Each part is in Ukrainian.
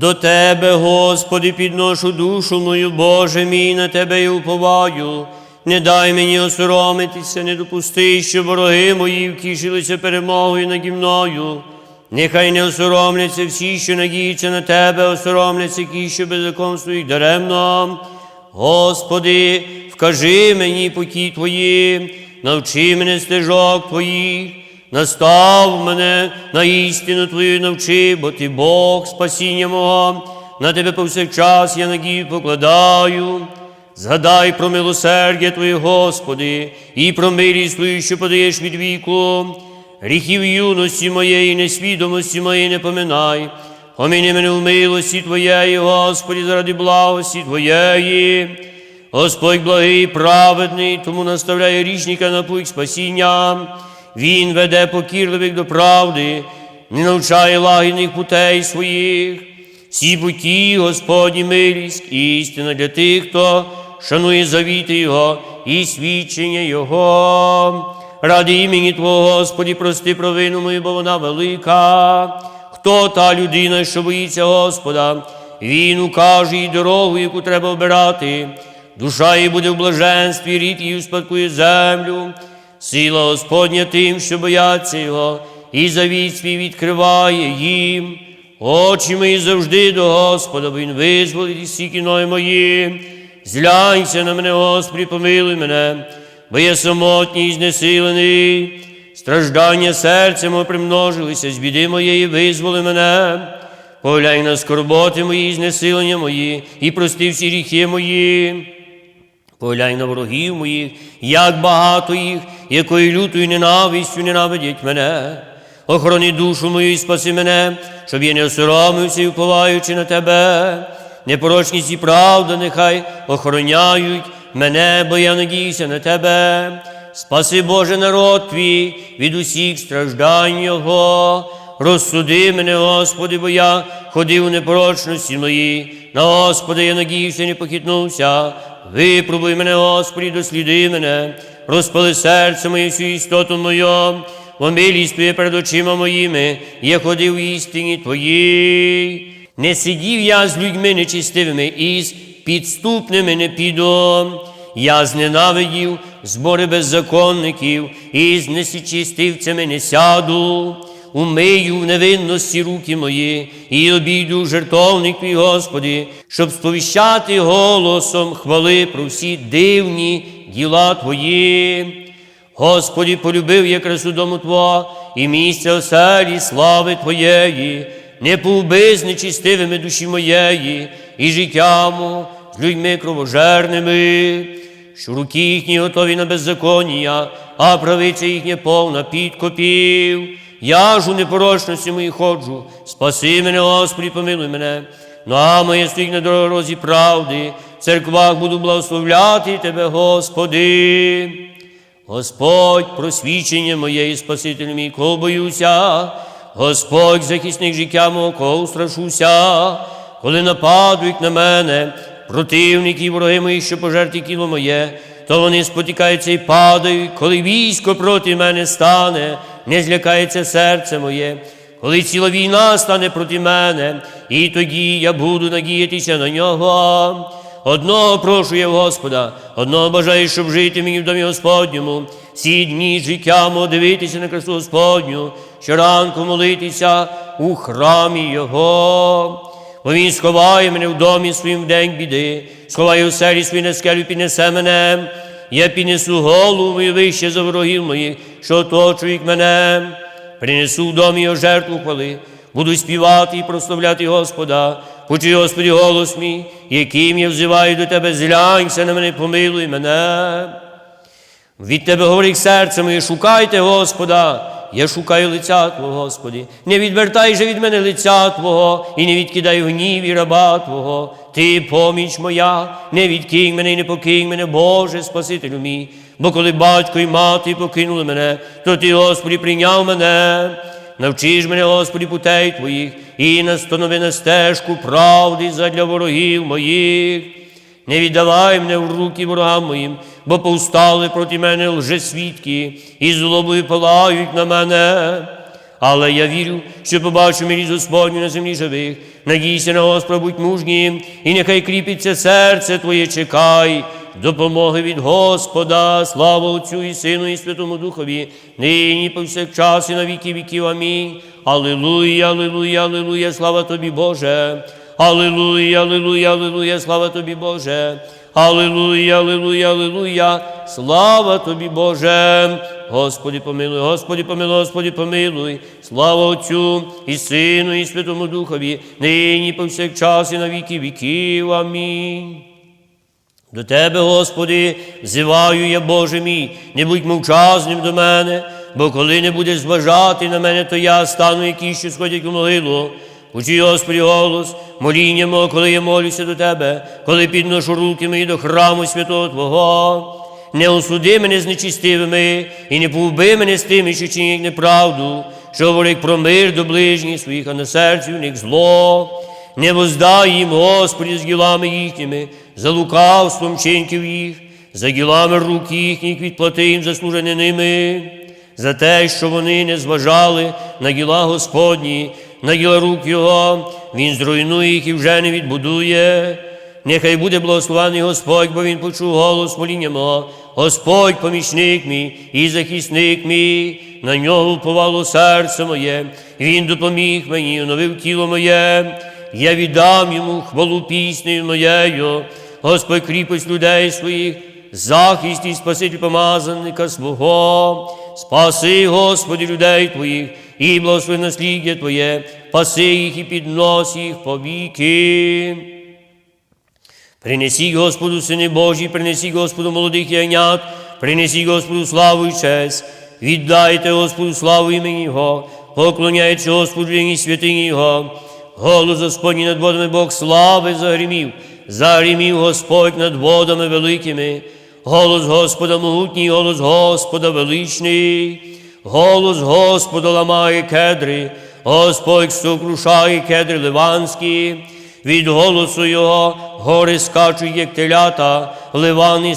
До Тебе, Господи, підношу душу мою, Боже мій, на Тебе я уповаю. Не дай мені осоромитися, не допусти, щоб вороги мої втішилися перемогою наді мною. Нехай не осоромляться всі, що надіються на Тебе, осоромляться ті, що беззаконствують даремно. Господи, вкажи мені путі Твої, навчи мене стежок Твоїх, настав мене на істину Твою навчи, бо Ти Бог спасіння мого, на Тебе повсякчас я надію покладаю. Згадай про милосердя Твоє, Господи, і про милість Твою, що подаєш від віку. Гріхів юності моєї, несвідомості моєї не поминай. Поміни мене в милості Твоєї, Господі, заради благості Твоєї. Господь благий, праведний, тому наставляє річника на путь спасіння. Він веде покірливих до правди, не навчає лагідних путей своїх. Всі путі, Господні милість, істина для тих, хто шанує завіти Його і свідчення Його. Ради імені Твого, Господі, прости провину мою, бо вона велика. Хто та людина, що боїться Господа? Він укаже їй дорогу, яку треба обирати. Душа її буде в блаженстві, рід її успадкує землю. Сила Господня тим, що бояться Його, і завіт свій відкриває їм. Очі мої завжди до Господа, бо Він визволить всі кіною мої. Зглянься на мене, Господи, помилуй мене, бо я самотній і знесилений. Страждання серця мого примножилися, з біди моєї визволи мене. Поглянь на скорботи мої, і знесилення мої, і прости всі гріхи мої. Поглянь на ворогів моїх, як багато їх, якою лютою ненавистю ненавидять мене. Охорони душу мою і спаси мене, щоб я не осоромився і уповаючи на тебе. Непорочність і правда нехай охороняють мене, бо я надіюся на тебе. Спаси, Боже, народ твій від усіх страждань Його. Розсуди мене, Господи, бо я ходив у непорочності мої. На Господи, я надіюся, не похитнувся. Випробуй мене, Господи, досліди мене, розпали серце моє, всю істоту мою, бо милість перед очима моїми, я ходив в істині Твоїй. Не сидів я з людьми нечистивими і з підступними не піду. Я зненавидів збори беззаконників і з несичистивцями не сяду. Умию в невинності руки мої, і обійду жертовник твій, Господи, щоб сповіщати голосом хвали про всі дивні діла Твої. Господі, полюбив я красу дому Твого і місце оселі слави Твоєї, не повби з нечистивими душі моєї, і життяму з людьми кровожерними, що руки їхні готові на беззаконня, а правиця їхня повна підкопів. Я ж у непорочності моїй ходжу, спаси мене, Господи, помилуй мене. Ну, а моє стоїть на дорозі правди, в церквах буду благословляти Тебе, Господи. Господь, просвічення моє і Спаситель мій, кого боюся, Господь, захисник життя мого, кого страшуся, коли нападуть на мене, противники і вороги мої, що пожерті тіло моє, то вони спотикаються і падають, коли військо проти мене стане, не злякається серце моє, коли ціла війна стане проти мене, і тоді я буду надіятися на нього. Одного прошу я в Господа, одного бажаю, щоб жити мені в домі Господньому, всі дні життя мого дивитися на красу Господню, щоранку молитися у храмі Його. Бо Він сховає мене в домі своїм в день біди, сховає у селі свій на скелю, піднесе мене. Я піднесу голову мою вище за ворогів моїх, що оточують мене. Принесу в домі його жертву хвали, буду співати і прославляти Господа. Почуй, Господи, голос мій, яким я взиваю до Тебе, зглянься на мене, помилуй мене. Від Тебе говорить серце моє, шукайте Господа, я шукаю лиця Твого, Господи. Не відвертай же від мене лиця Твого, і не відкидай в гніві раба Твого. Ти поміч моя, не відкинь мене і не покинь мене, Боже, Спасителю мій. Бо коли батько і мати покинули мене, то Ти, Господи, прийняв мене. Навчиш мене, Господи, путей Твоїх, і настанови на стежку правди задля ворогів моїх. Не віддавай мене в руки ворогам моїм, бо повстали проти мене лжесвідки, і злобою палають на мене. Але я вірю, що побачу милість Господню на землі живих. Надійся на Господа, будь мужнім, і нехай кріпиться серце Твоє, чекай. Допомоги від Господа, слава Отцю і Сину, і Святому Духові, нині повсякчас і на віки віків. Амінь. Аллилуйя, аллилуйя, аллилуйя, слава тобі, Боже. Аллилуйя, аллилуйя, аллилуйя, слава тобі, Боже. Аллилуйя, аллилуйя, аллилуйя, слава тобі, Боже. Господи помилуй, Господи помилуй, Господи помилуй, слава Отцю і Сину, і Святому Духові, нині повсякчас і на віки віків. Амінь. До Тебе, Господи, взиваю я, Боже мій, не будь мовчазним до мене, бо коли не будеш зважати на мене, то я стану, які що сходять у могилу. Учи, Господи, голос, моління мого, коли я молюся до Тебе, коли підношу руки мої до храму святого Твого. Не осуди мене з нечистивими, і не повби мене з тими, що чинять неправду, що говорять про мир до ближніх своїх, а на серці в них зло. Не воздай їм, Господи, з ділами їхніми, за лукавством чинків їх, за ділами рук їхніх відплати їм заслужене ними, за те, що вони не зважали на діла Господні, на діла рук Його, Він зруйнує їх і вже не відбудує. Нехай буде благословений Господь, бо Він почув голос моління мого. Господь помічник мій і захисник мій, на нього вповало серце моє, Він допоміг мені, оновив тіло моє. Я віддам йому хвалу піснею моєю, Господь кріпость людей своїх, захист і спаситель помазанника свого, спаси, Господи, людей Твоїх, і благослови насліддя Твоє, паси їх і піднос їх повіки. Принесіть Господу, сини Божі, принесіть Господу молодих ягнят, принесіть Господу славу і честь, віддайте Господу славу імені Його, поклоняючи Господу і святині Його. Голос Господній над водами Бог слави загримів, загримів Господь над водами великими, голос Господа могутній, голос Господа величний, голос Господа ламає кедри, Господь сокрушає кедри ливанські, від голосу Його гори скачуть, як телята, ливан і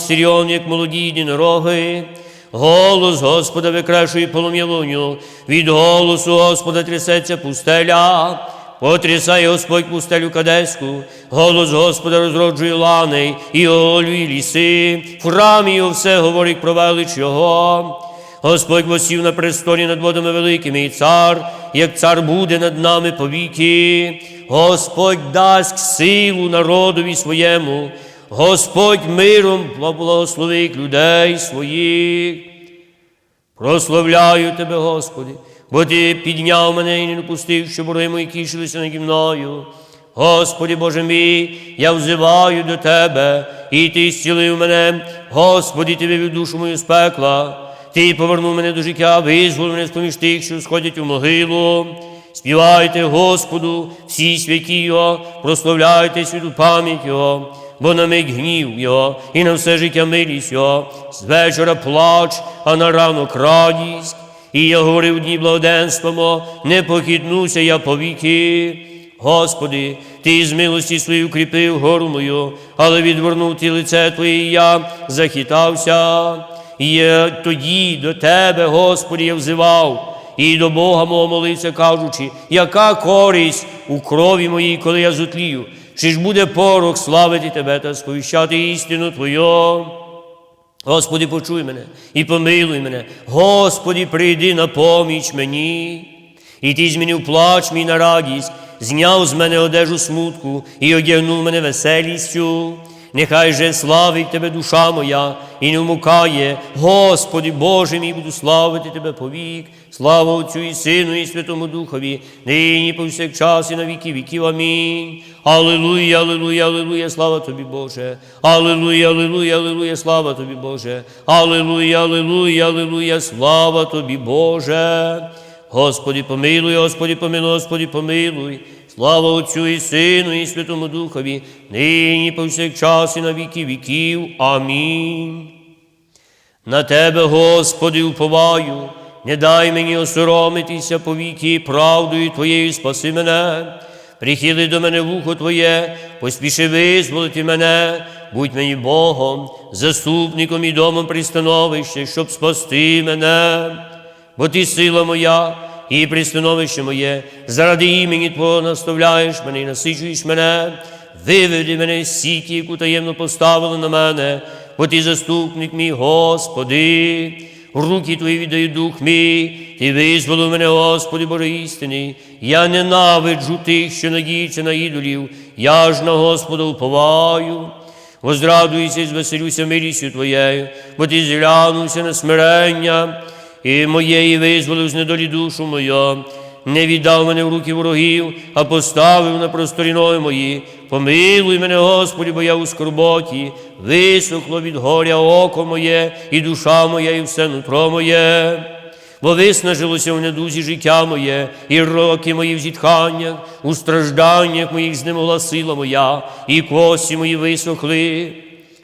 як молоді єдинороги. Голос Господа викрешує полум'я луню, від голосу Господа трясеться пустеля. Потрясає Господь пустелю Кадеську, голос Господа розроджує лани і олює ліси, в храмі його все говорить про велич Його. Господь восів на престолі над водами великими, і цар, як цар буде над нами повіки. Господь дасть силу народові своєму, Господь миром благословить людей своїх. Прославляю Тебе, Господи, бо Ти підняв мене і не допустив, щоб вороги мої кішилися наді мною. Господи Боже мій, я взиваю до Тебе, і Ти зцілив мене, Господи, Ти вивів душу мою з пекла, Ти повернув мене до життя, визволив мене з поміж тих, що сходять у могилу. Співайте Господу, всі святі Його, прославляйте святу пам'ять Його, бо на мить гнів Його, і на все життя милість Його, з вечора плач, а на ранок радість. І я говорив дні благоденства мо, не похитнуся я повіки. Господи, Ти з милості своєї укріпив гору мою, але відвернув ти лице Твоє, я захитався. І я тоді до Тебе, Господи, я взивав, і до Бога мого молився, кажучи, яка користь у крові моїй, коли я зутлію, чи ж буде порох славити Тебе та сповіщати істину Твою. Господи, почуй мене і помилуй мене, Господи, прийди на поміч мені. І ти змінив плач мій на радість, зняв з мене одежу смутку і одягнув мене веселістю. Нехай же славить Тебе душа моя і не вмукає, Господи Боже мій, буду славити Тебе повік. Слава Отцю і Сину, і Святому Духові, нині повсякчас і на віки віків. Амінь. Аллилуйя, аллилуйя, аллилуйя, слава тобі, Боже. Аллилуйя, аллилуйя, аллилуйя, слава тобі, Боже. Аллилуйя, аллилуйя, аллилуйя, слава тобі, Боже. Господи, помилуй, Господи, помилуй, Господи, помилуй. Слава Отцю і Сину, і Святому Духові, нині повсякчас і на віки віків. Амінь. На Тебе, Господи, уповаю, не дай мені осоромитися по віки, правдою Твоєю спаси мене. Прихили до мене вухо Твоє, поспіши визволити мене, будь мені Богом, заступником і домом пристановище, щоб спасти мене. Бо ти сила моя, і пристановище моє, заради імені Твого наставляєш мене і насичуєш мене, виведи мене з сіті, яку таємно поставили на мене, бо ти заступник мій, Господи. Руки Твої віддаю дух мій, Ти визволив мене, Господи Боже істини. Я ненавиджу тих, що надіються на ідолів, я ж на Господа уповаю. Возрадуйся і звеселюся милістю Твоєю, бо Ти зглянувся на смирення, і моєї визволив з недолі душу мою. Не віддав мене в руки ворогів, а поставив на просторі ноги мої. Помилуй мене, Господи, бо я у скорботі, висохло від горя око моє, і душа моя, і все нутро моє. Бо виснажилося в недузі життя моє, і роки мої в зітханнях, у стражданнях моїх знемогла сила моя, і кості мої висохли.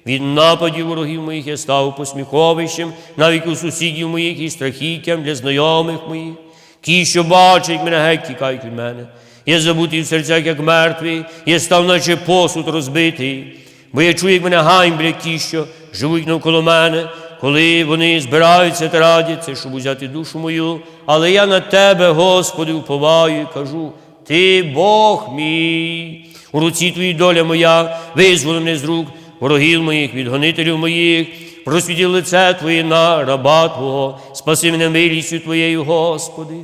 Від нападів ворогів моїх я став посміховищем, навіть у сусідів моїх і страхіттям для знайомих моїх. Ті, що бачать мене, геть тікають від мене. Я забутий в серцях, як мертвий, я став, наче посуд розбитий, бо я чую, як мене ганьблять ті, що живуть навколо мене, коли вони збираються та радяться, щоб узяти душу мою. Але я на тебе, Господи, уповаю і кажу, Ти Бог мій, у руці твої доля моя, визволи мене з рук ворогів моїх, від гонителів моїх, просвіті лице Твоє на раба Твого, спаси мене милістю Твоєю, Господи.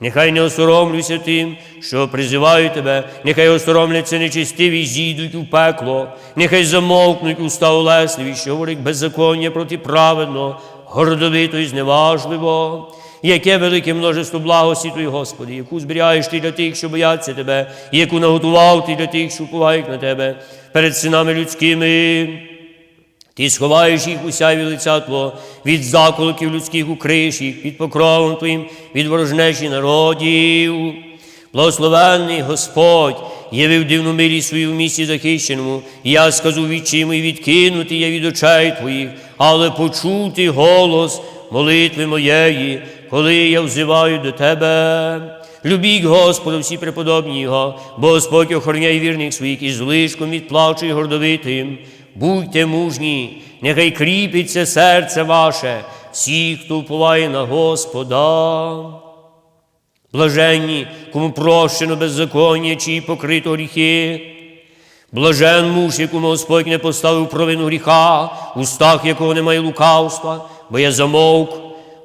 Нехай не осоромлюся тим, що призиваю тебе, нехай осоромляться нечистиві, зійдуть у пекло, нехай замовкнуть уста улесливі, що говорить беззаконня проти праведного, гордовито і зневажливо. Яке велике множество благості Твої, Господи, яку зберігаєш ти для тих, що бояться Тебе, і яку наготував ти для тих, що впливають на Тебе перед синами людськими. Ти сховаєш їх у сяйві лиця Твого, від заколоків людських укриш їх, під покровом Твоїм, від ворожнечі народів. Благословенний Господь явив дивну милість свою в місті захищеному, і я скажу і відкинути я від очей Твоїх, але почути голос молитви моєї, коли я взиваю до Тебе. Любіть Господа всі преподобні Його, Господь охороняє вірних своїх і злишком від плачу і гордовитим. Будьте мужні, нехай кріпиться серце ваше, всі, хто вповає на Господа. Блаженні, кому прощено беззаконня, чи покрито гріхи. Блажен муж, якому Господь не поставив провину гріха, устах якого немає лукавства, бо я замовк,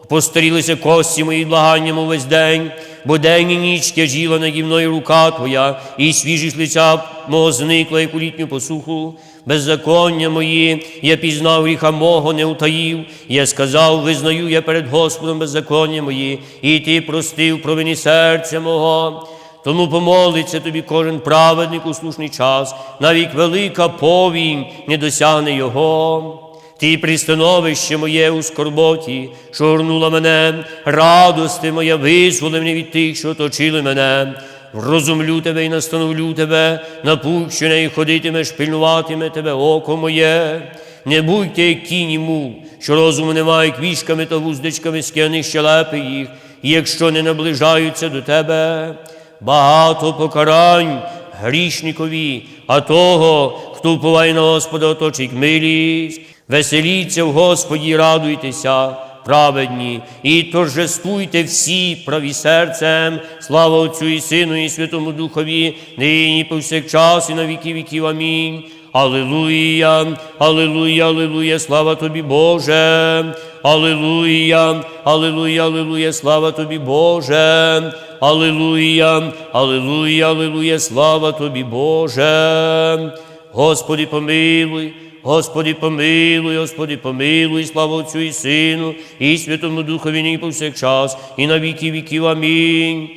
постарілися кості мої благанням увесь день, бо день і ніч тяжіла наді рука Твоя, і свіжість лиця мого зникла, як у літню посуху. Беззаконня мої, я пізнав гріха мого, не утаїв. Я сказав, визнаю я перед Господом беззаконня мої, і ти простив провини серця мого. Тому помолиться тобі кожен праведник у слушний час, навіть велика повінь не досягне його. Ти пристановище моє у скорботі, що горнула мене, радости моя, визволи мене від тих, що оточили мене. Врозумлю тебе і настановлю тебе, напущене і ходитимеш, пильнуватиме тебе око моє. Не будьте, як кіні мул, що розуму не мають вішками та вуздечками скляних щелепи їх, і якщо не наближаються до тебе. Багато покарань грішникові, а того, хто вповає на Господа, оточить милість. Веселіться в Господі, радуйтеся, праведні, і торжествуйте всі праві серцем, слава Отцю і Сину, і Святому Духові, нині повсякчас, і на віки віків. Амінь. Аллилуйя, Аллилуйя, Аллилуйя, слава тобі, Боже. Аллилуйя, Аллилуйя, Аллилуйя, слава тобі, Боже. Аллилуйя, Аллилуйя, Аллилуйя, слава тобі, Боже. Господи, помилуй. Господи, помилуй, Господи, помилуй, слава Отцю і Сину, і Святому Духові нині повсякчас, і на віки віків. Амінь.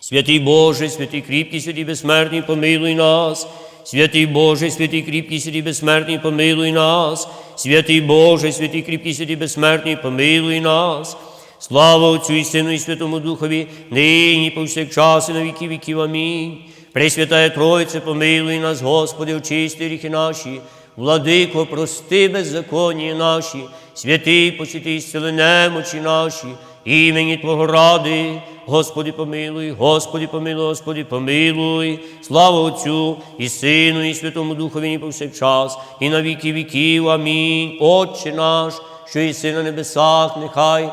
Святий Боже, святий кріпкий, святий безсмертний, помилуй нас. Святий Боже, святий кріпкий, святий безсмертний, помилуй нас. Святий Боже, святий кріпкий, святий безсмертний, помилуй нас. Слава Отцю і Сину, і Святому Духові, нині повсякчас, і на віки віків. Амінь. Пресвятая Тройце, помилуй нас, Господи, очисти гріхи наші. Владико, прости беззаконні наші, святий посвятий сили немочі наші, імені Твого ради, Господи помилуй, Господи помилуй, Господи помилуй, слава Отцю і Сину, і Святому Духові і повсякчас, і на віки віків. Амінь. Отче наш, що єси на небесах, нехай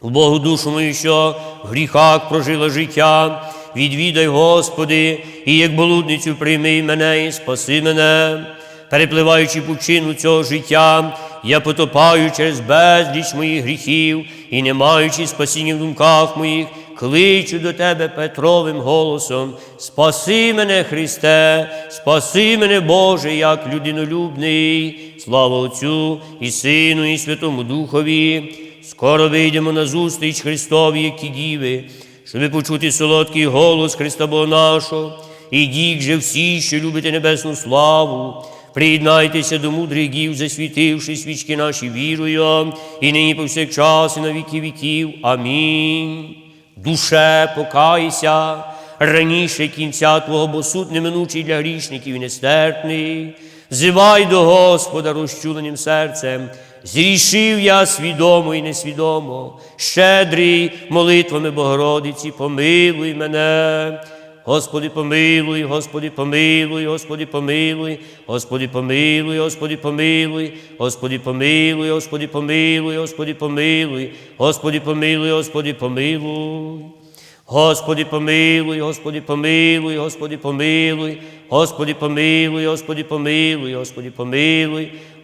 В Богу душу мою, що в гріхах прожила життя, відвідай, Господи, і як болудницю прийми мене і спаси мене, перепливаючи пучину цього життя, я потопаю через безліч моїх гріхів і, не маючи спасіння в думках моїх, кличу до Тебе Петровим голосом: Спаси мене, Христе, спаси мене, Боже, як людинолюбний, слава Отцю і Сину, і Святому Духові. Скоро вийдемо на зустріч Христові, як ті діви, щоби почути солодкий голос Христа Бога нашого. Ідіть же всі, що любите небесну славу, приєднайтеся до мудрих дів, засвітивши свічки наші вірою, і нині повсякчас, і на віки віків. Амінь. Душе, покайся, раніше кінця Твого, бо суд неминучий для грішників і нестерпний. Зивай до Господа розчуленим серцем. Зрішив я свідомо і несвідомо, щедрий молитвами Богородиці, помилуй мене. Господи, помилуй, Господи, помилуй, Господи, помилуй, Господи, помилуй, Господи, помилуй, Господи, помилуй, Господи, помилуй, Господи, помилуй, Господи, помилуй, Господи, помилуй. Господи, помилуй, Господи, помилуй, Господи, помилуй, Господи, помилуй, Господи, помилуй, Господи, помилуй,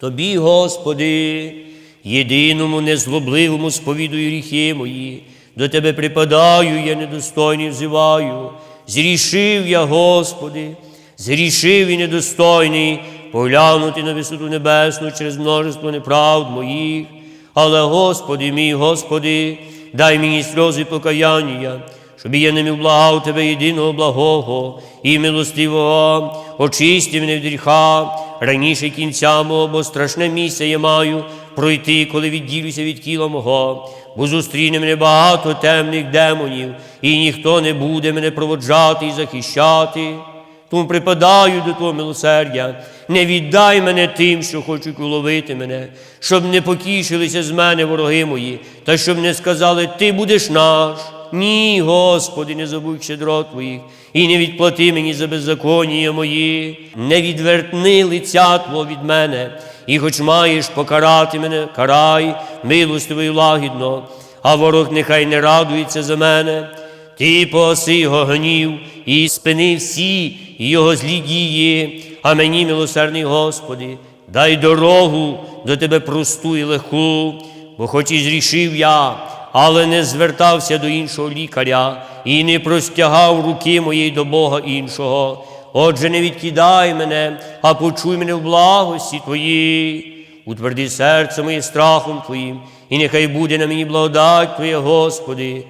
Тобі, Господи, єдиному незлобливому сповідую гріхи мої, до Тебе припадаю, я недостойний взиваю. Зрішив я, Господи, зрішив і недостойний, поглянути на висоту небесну через множество неправд моїх. Але, Господи мій, Господи, дай мені сльози покаяння, щоб я не благав Тебе єдиного благого і милостивого, очисти мене від гріха, раніше кінця мого, бо страшне місце я маю пройти, коли відділюся від тіла мого, бо зустріне мене багато темних демонів, і ніхто не буде мене проводжати і захищати. Тому припадаю до Твого милосердя, не віддай мене тим, що хочуть уловити мене, щоб не покішилися з мене вороги мої, та щоб не сказали, Ти будеш наш. Ні, Господи, не забудь щедро Твоїх, і не відплати мені за беззаконія мої, не відвертни лиця Твого від мене, і хоч маєш покарати мене, карай, милостиво і лагідно, а ворог нехай не радується за мене. Ти поси його гнів і спини всі його злі дії, а мені, милосердний Господи, дай дорогу до Тебе просту і легку, бо хоч і зрішив я, але не звертався до іншого лікаря і не простягав руки моєї до Бога іншого. Отже, не відкидай мене, а почуй мене в благості Твоїй. Утверди серце моє страхом Твоїм, і нехай буде на мені благодать Твоя, Господи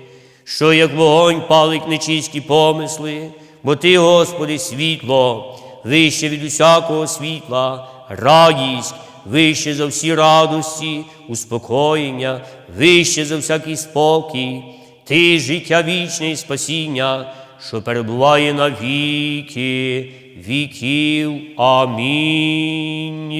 що як вогонь палить нечисті помисли, бо Ти, Господи, світло, вище від усякого світла, радість, вище за всі радості, успокоєння, вище за всякий спокій, Ти життя вічне і спасіння, що перебуває на віки віків. Амінь.